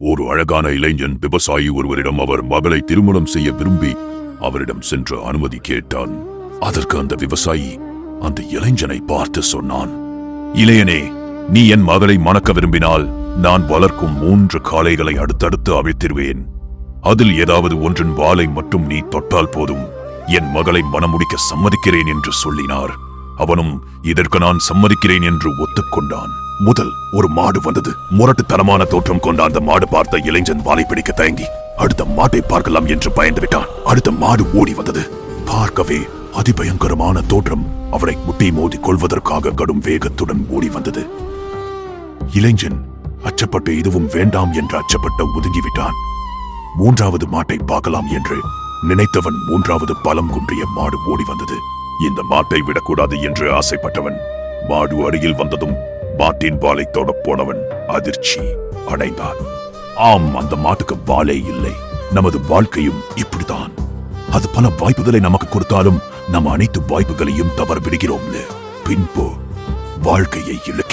ஒரு அழகான இளைஞன் விவசாயி ஒருவரிடம் அவர் மகளை திருமணம் செய்ய விரும்பி அவரிடம் சென்று அனுமதி கேட்டான். அதற்கு அந்த விவசாயி அந்த இளைஞனை பார்த்து சொன்னான் இளையனே நீ என் மகளை மணக்க விரும்பினால் நான் வளர்க்கும் மூன்று காளைகளை அடுத்தடுத்து அவிழ்த்திருவேன். அதில் ஏதாவது ஒன்றின் வாளை மட்டும் நீ தொட்டால் போதும். என் மகளை மணமுடிக்க சம்மதிக்கிறேன் என்று சொல்லினார். அவனும் இதற்கு நான் சம்மதிக்கிறேன் என்று ஒத்துக்கொண்டான். முதல் ஒரு மாடு வந்தது. முரட்டுத்தனமான தோற்றம் கொண்ட அந்த மாடு பார்த்த இளைஞன் வாலை பிடிக்க தயங்கி அடுத்த மாட்டை பார்க்கலாம் என்று பயந்து விட்டான். அடுத்த மாடு ஓடி வந்தது. பார்க்கவே அதிபயங்கரமான தோற்றம் அவரை முட்டி மோதி கொள்வதற்காக கடும் வேகத்துடன் ஓடி வந்தது. இளைஞன் அச்சப்பட்டு இதுவும் வேண்டாம் என்று அச்சப்பட்ட ஒதுங்கிவிட்டான். மூன்றாவது மாட்டை பார்க்கலாம் என்று நினைத்தவன் மூன்றாவது பலம் குன்றிய மாடு ஓடி வந்தது. இந்த மாட்டை விடக்கூடாது என்று ஆசைப்பட்டவன் மாடு அருகில் வந்ததும் மாட்டின் வாலை தொட போனவன் அதிர்ச்சி அடைந்தான். ஆம் அந்த மாட்டுக்கு வாலே இல்லை. நமது வாழ்க்கையும் இப்படித்தான். அது பல வாய்ப்புகளை நமக்கு கொடுத்தாலும் நம் அனைத்து வாய்ப்புகளையும் தவறு விடுகிறோம்னு பின்பு வாழ்க்கையை இழு